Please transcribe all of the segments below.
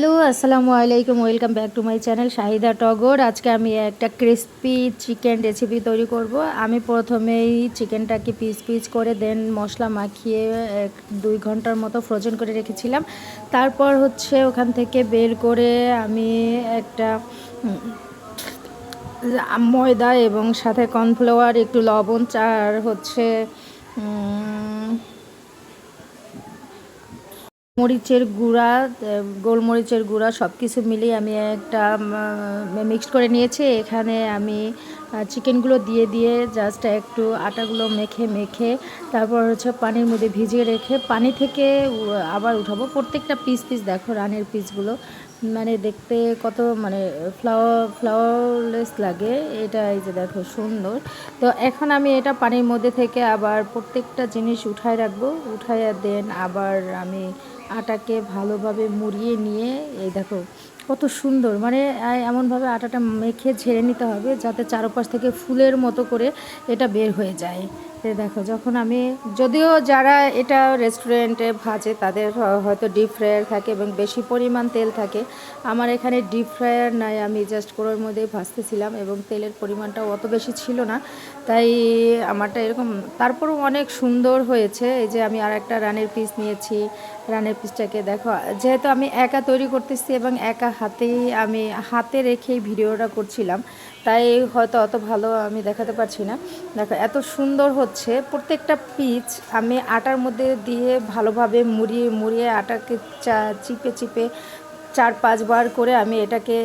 Hello, আসসালামু আলাইকুম, welcome back to my channel Shahida Togor. আজকে আমি একটা ক্রিস্পি চিকেন রেসিপি তৈরি করব। আমি প্রথমেই চিকেনটাকে পিস পিস করে দেন মশলা মাখিয়ে এক দুই ঘণ্টার মতো ফ্রোজেন করে রেখেছিলাম। তারপর হচ্ছে ওখান থেকে বের করে আমি একটা ময়দা এবং সাথে কর্নফ্লাওয়ার, একটু লবণ, চার হচ্ছে মরিচের গুঁড়া গোলমরিচের গুঁড়া সব কিছু মিলিয়ে আমি একটা মিক্সড করে নিয়েছি। এখানে আমি চিকেনগুলো দিয়ে দিয়ে জাস্ট একটু আটাগুলো মেখে মেখে তারপর হচ্ছে পানির মধ্যে ভিজিয়ে রেখে পানি থেকে আবার উঠাবো। প্রত্যেকটা পিস পিস দেখো রানের পিসগুলো মানে দেখতে কত মানে ফ্লাওয়ার ফ্লাওয়ারলেস লাগে। এটা এই যে দেখো সুন্দর। তো এখন আমি এটা পানির মধ্যে থেকে আবার প্রত্যেকটা জিনিস উঠায় রাখব। উঠাইয়া দেন আবার আমি আটাকে ভালোভাবে মুড়িয়ে নিয়ে এই দেখো কত সুন্দর। মানে এমনভাবে আটাটা মেখে ঝেড়ে নিতে হবে যাতে চারপাশ থেকে ফুলের মতো করে এটা বের হয়ে যায়। দেখো, যখন আমি, যদিও যারা এটা রেস্টুরেন্টে ভাজে, তাদের হয়তো ডিপ ফ্রায়ার থাকে এবং বেশি পরিমাণ তেল থাকে। আমার এখানে ডিপ ফ্রায়ার নাই, আমি জাস্ট কোড়োর মধ্যেই ভাজতেছিলাম এবং তেলের পরিমাণটাও অত বেশি ছিল না। তাই আমারটা এরকম, তারপরও অনেক সুন্দর হয়েছে। এই যে আমি আর একটা রানের পিস নিয়েছি। রানের পিসটাকে দেখো, যেহেতু আমি একা তৈরি করতেছি এবং একা হাতেই আমি হাতে রেখেই ভিডিওটা করছিলাম। তাই হয়তো অত ভালো আমি দেখাতে পারছি না। দেখো, এত সুন্দর হচ্ছে। প্রত্যেকটা পিচ আমি আটার মধ্যে দিয়ে ভালোভাবে মুড়িয়ে মুড়িয়ে আটাকে চা, চিপে চিপে চার, পাঁচবার করে আমি এটাকে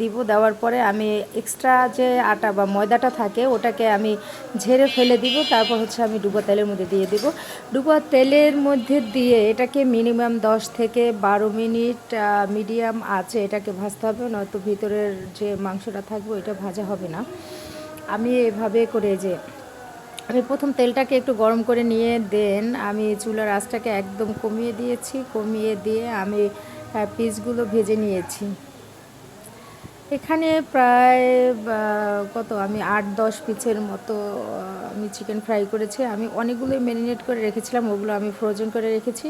দিব। দেওয়ার পরে আমি এক্সট্রা যে আটা বা ময়দাটা থাকে, ওটাকে আমি ঝেড়ে ফেলে দিব। তারপর হচ্ছে আমি ডুবো তেলের মধ্যে দিয়ে দিব। ডুবো তেলের মধ্যে দিয়ে এটাকে মিনিমাম দশ থেকে বারো মিনিট মিডিয়াম আছে এটাকে ভাজতে হবে। নয়তো ভিতরের যে মাংসটা থাকবে, ওইটা ভাজা হবে না। আমি এভাবে করে যে, আমি প্রথম তেলটাকে একটু গরম করে নিয়ে দেন। আমি চুলার আঁচটাকে একদম কমিয়ে দিয়েছি। কমিয়ে দিয়ে আমি পিসগুলো ভেজে নিয়েছি। এখানে প্রায় কত? আমি আট দশ পিসের মতো আমি চিকেন ফ্রাই করেছি। আমি অনেকগুলোই ম্যারিনেট করে রেখেছিলাম, ওগুলো আমি ফ্রোজেন করে রেখেছি।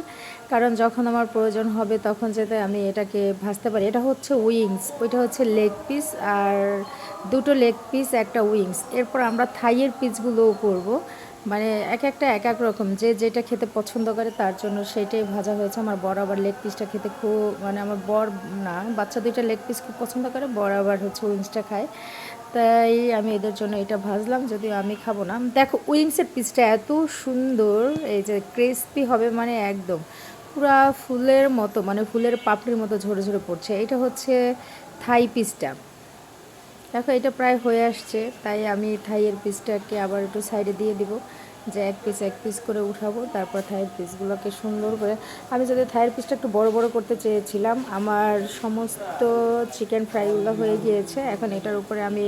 কারণ যখন আমার প্রয়োজন হবে, তখন যাতে আমি এটাকে ভাজতে পারি। এটা হচ্ছে উইংস ওইটা হচ্ছে লেগ পিস আর দুটো লেগ পিস একটা উইংস এরপর আমরা থাইয়ের পিসগুলোও করব। মানে এক একটা এক এক রকম, যে যেটা খেতে পছন্দ করে তার জন্য সেটাই ভাজা হয়েছে। আমার বড় আবার লেগ পিসটা খেতে খুব মানে আমার বর না, বাচ্চা দুইটা লেগ পিস খুব পছন্দ করে বড় আবার হচ্ছে উইংসটা খায়। তাই আমি এদের জন্য এটা ভাজলাম, যদিও আমি খাব না। দেখো উইংসের পিসটা এত সুন্দর, এই যে ক্রিস্পি হবে মানে একদম, পুরা ফুলের মতো মানে ফুলের পাপড়ির মতো ঝরে ঝরে পড়ছে। এটা হচ্ছে থাই পিসটা দেখো, এটা প্রায় হয়ে আসছে, তাই আমি থাইয়ের পিসটাকে আবার একটু সাইডে দিয়ে দিব। যে এক পিস এক পিস করে উঠাবো, তারপর থাইয়ের পিসগুলোকে সুন্দর করে। আমি যাতে থাইয়ের পিসটা একটু বড় বড় করতে চেয়েছিলাম, আমার সমস্ত চিকেন ফ্রাইগুলো হয়ে গিয়েছে। এখন এটার উপরে আমি